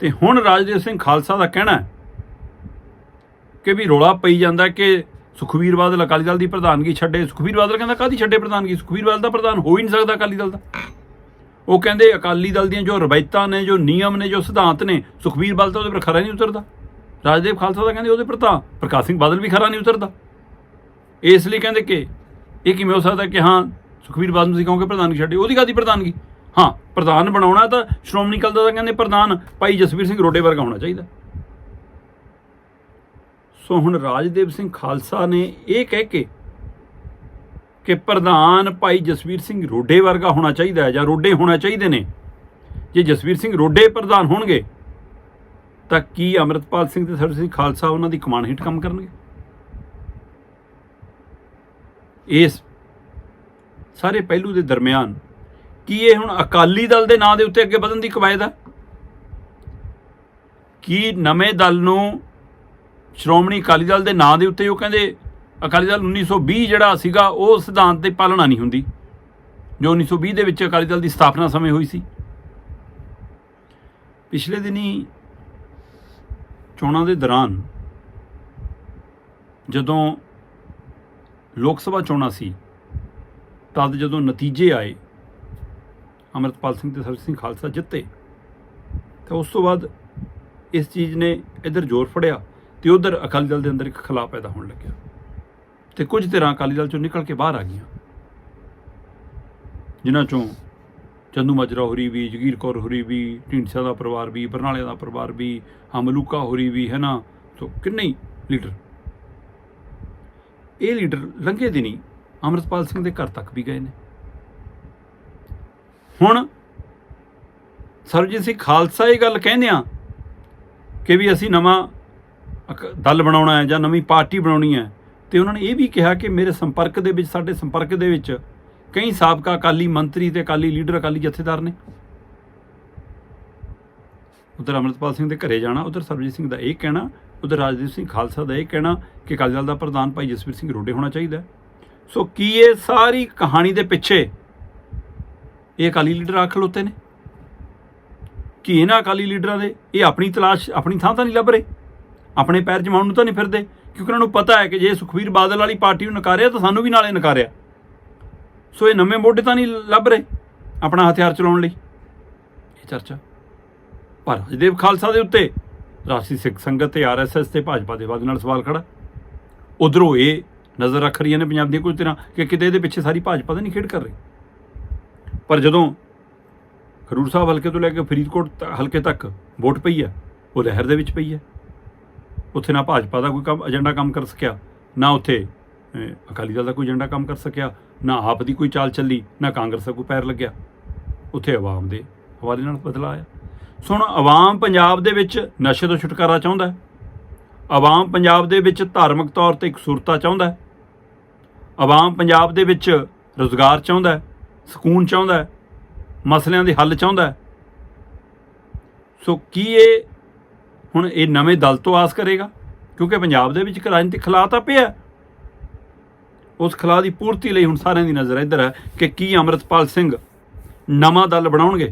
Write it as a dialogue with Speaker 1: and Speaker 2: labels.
Speaker 1: ਤੇ ਹੁਣ ਰਾਜਦੇਵ ਸਿੰਘ ਖਾਲਸਾ ਦਾ ਕਹਿਣਾ ਹੈ ਕਿ ਵੀ ਰੋਲਾ ਪਈ ਜਾਂਦਾ ਕਿ ਸੁਖਵੀਰ ਬਾਦਲ ਅਕਾਲੀ ਦਲ ਦੀ ਪ੍ਰਧਾਨਗੀ ਛੱਡੇ। ਸੁਖਵੀਰ ਬਾਦਲ ਕਹਿੰਦਾ ਕਾਦੀ ਛੱਡੇ ਪ੍ਰਧਾਨਗੀ? ਸੁਖਵੀਰ ਬਾਦਲ ਦਾ ਪ੍ਰਧਾਨ ਹੋ ਹੀ ਨਹੀਂ ਸਕਦਾ ਅਕਾਲੀ ਦਲ ਦਾ। ਉਹ ਕਹਿੰਦੇ, ਅਕਾਲੀ ਦਲ ਦੀਆਂ ਜੋ ਰਵਾਇਤਾਂ ਨੇ, ਜੋ ਨਿਯਮ ਨੇ, ਜੋ ਸਿਧਾਂਤ ਨੇ ਸੁਖਵੀਰ ਬਾਦਲ ਤਾਂ ਉਹਦੇ ਪਰ ਖਰਾ ਨਹੀਂ ਉਤਰਦਾ। ਰਾਜਦੇਵ ਖਾਲਸਾ ਦਾ ਕਹਿੰਦੇ ਉਹਦੇ ਪਰ ਤਾਂ ਪ੍ਰਕਾਸ਼ ਸਿੰਘ ਬਾਦਲ ਵੀ ਖਰਾ ਨਹੀਂ ਉਤਰਦਾ। ਇਸ ਲਈ ਕਹਿੰਦੇ ਕਿ ਇਹ ਕਿਵੇਂ ਹੋ ਸਕਦਾ ਕਿ ਹਾਂ ਸੁਖਵੀਰ ਬਾਦਲ ਤੁਸੀਂ ਕਹੋਗੇ ਪ੍ਰਧਾਨਗੀ ਛੱਡੇ, ਉਹਦੀ ਕਾਦੀ ਪ੍ਰਧਾਨਗੀ? ਹਾਂ, ਪ੍ਰਧਾਨ ਬਣਾਉਣਾ ਤਾਂ ਸ਼੍ਰੋਮਣੀ ਅਕਾਲੀ ਦਲ ਦਾ ਕਹਿੰਦੇ ਪ੍ਰਧਾਨ, ਭਾਈ ਜਸਵੀਰ ਸਿੰਘ ਰੋਡੇ ਵਰਗਾ ਹੋਣਾ ਚਾਹੀਦਾ। ਸੋ ਹੁਣ ਰਾਜਦੇਵ ਸਿੰਘ ਖਾਲਸਾ ਨੇ ਇਹ ਕਹਿ ਕੇ ਕਿ ਪ੍ਰਧਾਨ ਭਾਈ ਜਸਵੀਰ ਸਿੰਘ ਰੋਡੇ ਵਰਗਾ ਹੋਣਾ ਚਾਹੀਦਾ ਹੈ ਜਾਂ ਰੋਡੇ ਹੋਣਾ ਚਾਹੀਦੇ ਨੇ। ਜੇ ਜਸਵੀਰ ਸਿੰਘ ਰੋਡੇ ਪ੍ਰਧਾਨ ਹੋਣਗੇ, ਤਾਂ ਕੀ ਅਮਰਤਪਾਲ ਸਿੰਘ ਤੇ ਸਰਬਜੀਤ ਸਿੰਘ ਖਾਲਸਾ ਉਹਨਾਂ ਦੀ ਕਮਾਨ ਹੇਠ ਕੰਮ ਕਰਨਗੇ? ਇਸ ਸਾਰੇ ਪਹਿਲੂ ਦੇ ਦਰਮਿਆਨ ਕੀ ਇਹ ਹੁਣ ਅਕਾਲੀ ਦਲ ਦੇ ਨਾਂ ਦੇ ਉੱਤੇ ਅੱਗੇ ਵਧਣ ਦੀ ਕਵਾਇਦ ਹੈ ਕੀ ਨਵੇਂ ਦਲ ਨੂੰ ਸ਼੍ਰੋਮਣੀ ਅਕਾਲੀ ਦਲ ਦੇ ਨਾਂ ਦੇ ਉੱਤੇ ਉਹ ਕਹਿੰਦੇ ਅਕਾਲੀ ਦਲ 1920 ਜਿਹੜਾ ਸੀਗਾ, ਉਹ ਸਿਧਾਂਤ ਦੀ ਪਾਲਣਾ ਨਹੀਂ ਹੁੰਦੀ, ਜੋ 1920 ਦੇ ਵਿੱਚ ਅਕਾਲੀ ਦਲ ਦੀ ਸਥਾਪਨਾ ਸਮੇਂ ਹੋਈ ਸੀ। ਪਿਛਲੇ ਦਿਨੀ ਚੋਣਾਂ ਦੇ ਦੌਰਾਨ ਜਦੋਂ ਲੋਕ ਸਭਾ ਚੋਣਾਂ ਸੀ, ਤਦ ਜਦੋਂ ਨਤੀਜੇ ਆਏ ਅਮਰਤਪਾਲ ਸਿੰਘ ਤੇ ਸਰਬਜੀਤ ਸਿੰਘ ਖਾਲਸਾ ਜਿੱਤੇ। ਤਾਂ ਉਸ ਤੋਂ ਬਾਅਦ ਇਸ ਚੀਜ਼ ਨੇ ਇੱਧਰ ਜ਼ੋਰ ਫੜਿਆ ਤੇ ਉਧਰ ਅਕਾਲੀ ਦਲ ਦੇ ਅੰਦਰ ਇੱਕ ਖਲਾ ਪੈਦਾ ਹੋਣ ਲੱਗਿਆ। ਤੇ ਕੁਝ ਧਿਰਾਂ ਅਕਾਲੀ ਦਲ ਚੋਂ ਨਿਕਲ ਕੇ ਬਾਹਰ ਆ ਗਈਆਂ। ਜਿਨ੍ਹਾਂ ਚੋਂ ਚੰਦੂ ਮਾਜਰਾ ਹੋਰੀ ਵੀ, ਜਗੀਰ ਕੌਰ ਹੋਰੀ ਵੀ, ਢੀਂਡਸਾ ਦਾ ਪਰਿਵਾਰ ਵੀ ਬਰਨਾਲੇ ਦਾ ਪਰਿਵਾਰ ਵੀ ਹਮਲੂਕਾ ਹੋਰੀ ਵੀ, ਹੈ ਨਾ? ਸੋ ਕਿੰਨੇ ਹੀ ਲੀਡਰ। ਇਹ ਲੀਡਰ ਲੰਘੇ ਦਿਨੀ ਅਮਰਤਪਾਲ ਸਿੰਘ ਦੇ ਘਰ ਤੱਕ ਵੀ ਗਏ ਨੇ। ਹੁਣ ਸਰਬਜੀਤ ਸਿੰਘ ਖਾਲਸਾ ਇਹ ਗੱਲ ਕਹਿੰਦੇ ਆ ਕਿ ਵੀ ਅਸੀਂ ਨਵਾਂ ਅਕ- ਦਲ ਬਣਾਉਣਾ ਹੈ ਜਾਂ ਨਵੀਂ ਪਾਰਟੀ ਬਣਾਉਣੀ ਹੈ ਤੇ ਉਹਨਾਂ ਨੇ ਇਹ ਵੀ ਕਿਹਾ ਕਿ ਮੇਰੇ ਸੰਪਰਕ ਦੇ ਵਿੱਚ, ਸਾਡੇ ਸੰਪਰਕ ਦੇ ਵਿੱਚ ਕਈ ਸਾਬਕਾ ਅਕਾਲੀ ਮੰਤਰੀ ਤੇ ਅਕਾਲੀ ਲੀਡਰ, ਅਕਾਲੀ ਜਥੇਦਾਰ ਨੇ। ਉਧਰ ਅਮਰਤਪਾਲ ਸਿੰਘ ਦੇ ਘਰੇ ਜਾਣਾ, ਉਧਰ ਸਰਬਜੀਤ ਸਿੰਘ ਦਾ ਇਹ ਕਹਿਣਾ, ਉਧਰ ਰਾਜਦੀਪ ਸਿੰਘ ਖਾਲਸਾ ਦਾ ਇਹ ਕਹਿਣਾ ਕਿ ਅਕਾਲੀ ਦਲ ਦਾ ਪ੍ਰਧਾਨ ਭਾਈ ਜਸਵੀਰ ਸਿੰਘ ਰੋਡੇ ਹੋਣਾ ਚਾਹੀਦਾ ਸੋ ਕੀ ਇਹ ਸਾਰੀ ਕਹਾਣੀ ਦੇ ਪਿੱਛੇ ਇਹ ਅਕਾਲੀ ਲੀਡਰ ਆ ਖਲੋਤੇ ਨੇ। ਕਿ ਇਹਨਾਂ ਅਕਾਲੀ ਲੀਡਰਾਂ ਦੇ ਇਹ ਆਪਣੀ ਤਲਾਸ਼, ਆਪਣੀ ਥਾਂ ਤਾਂ ਨਹੀਂ ਲੱਭ ਰਹੇ। ਆਪਣੇ ਪੈਰ ਜਮਾਉਣ ਨੂੰ ਤਾਂ ਨਹੀਂ ਫਿਰਦੇ, ਕਿਉਂਕਿ ਉਹਨਾਂ ਨੂੰ ਪਤਾ ਹੈ ਕਿ ਜੇ ਸੁਖਵੀਰ ਬਾਦਲ ਵਾਲੀ ਪਾਰਟੀ ਨੂੰ ਨਕਾਰਿਆ ਤਾਂ ਸਾਨੂੰ ਵੀ ਨਾਲੇ ਨਕਾਰਿਆ। ਸੋ ਇਹ ਨਵੇਂ ਮੋਢੇ ਤਾਂ ਨਹੀਂ ਲੱਭ ਰਹੇ ਆਪਣਾ ਹਥਿਆਰ ਚਲਾਉਣ ਲਈ। ਇਹ ਚਰਚਾ ਪਰ ਅਜਦੇਵ ਖਾਲਸਾ ਦੇ ਉੱਤੇ ਰਾਸ਼ਟਰੀ ਸਿੱਖ ਸੰਗਤ ਤੇ ਆਰਐਸਐਸ ਤੇ ਭਾਜਪਾ ਦੇ ਵਾਦ ਨਾਲ ਸਵਾਲ ਖੜਾ ਉਧਰੋਂ ਇਹ ਨਜ਼ਰ ਰੱਖ ਰਹੀਆਂ ਨੇ ਪੰਜਾਬ ਦੀਆਂ ਕੁਝ ਤਰ੍ਹਾਂ ਕਿ ਕਿਤੇ ਇਹਦੇ ਪਿੱਛੇ ਸਾਰੀ ਭਾਜਪਾ ਤਾਂ ਨਹੀਂ ਖੇਡ ਕਰ ਰਹੀ। ਪਰ ਜਦੋਂ ਖਰੂਰ ਸਾਹਿਬ ਹਲਕੇ ਤੋਂ ਲੈ ਕੇ ਫਰੀਦਕੋਟ ਤ- ਹਲਕੇ ਤੱਕ ਵੋਟ ਪਈ ਹੈ, ਉਹ ਲਹਿਰ ਦੇ ਵਿੱਚ ਪਈ ਹੈ। ਉੱਥੇ ਨਾ ਭਾਜਪਾ ਦਾ ਕੋਈ ਕੰਮ, ਏਜੰਡਾ ਕੰਮ ਕਰ ਸਕਿਆ, ਨਾ ਉੱਥੇ ਅਕਾਲੀ ਦਲ ਦਾ ਕੋਈ ਏਜੰਡਾ ਕੰਮ ਕਰ ਸਕਿਆ, ਨਾ ਆਪ ਦੀ ਕੋਈ ਚਾਲ ਚੱਲੀ, ਨਾ ਕਾਂਗਰਸ ਦਾ ਕੋਈ ਪੈਰ ਲੱਗਿਆ। ਉੱਥੇ ਆਵਾਮ ਦੇ ਹਵਾਲੇ ਨਾਲ ਬਦਲਾ ਆਇਆ। ਸੋ ਹੁਣ ਆਵਾਮ ਪੰਜਾਬ ਦੇ ਵਿੱਚ ਨਸ਼ੇ ਤੋਂ ਛੁਟਕਾਰਾ ਚਾਹੁੰਦਾ ਹੈ। ਆਵਾਮ ਪੰਜਾਬ ਦੇ ਵਿੱਚ ਧਾਰਮਿਕ ਤੌਰ ਤੇ ਇੱਕ ਚਾਹੁੰਦਾ ਹੈ। ਆਵਾਮ ਪੰਜਾਬ ਦੇ ਵਿੱਚ ਰੋਜ਼ਗਾਰ ਚਾਹੁੰਦਾ ਹੈ। ਸਕੂਨ ਚਾਹੁੰਦਾ ਮਸਲਿਆਂ ਦੇ ਹੱਲ ਚਾਹੁੰਦਾ ਸੋ ਕੀ ਇਹ ਹੁਣ ਇਹ ਨਵੇਂ ਦਲ ਤੋਂ ਆਸ ਕਰੇਗਾ? ਕਿਉਂਕਿ ਪੰਜਾਬ ਦੇ ਵਿੱਚ ਇੱਕ ਰਾਜਨੀਤਿਕ ਖਲਾਅ ਤਾਂ ਪਿਆ ਉਸ ਖਲਾਅ ਦੀ ਪੂਰਤੀ ਲਈ ਹੁਣ ਸਾਰਿਆਂ ਦੀ ਨਜ਼ਰ ਇੱਧਰ ਹੈ ਕਿ ਕੀ ਅੰਮ੍ਰਿਤਪਾਲ ਸਿੰਘ ਨਵਾਂ ਦਲ ਬਣਾਉਣਗੇ।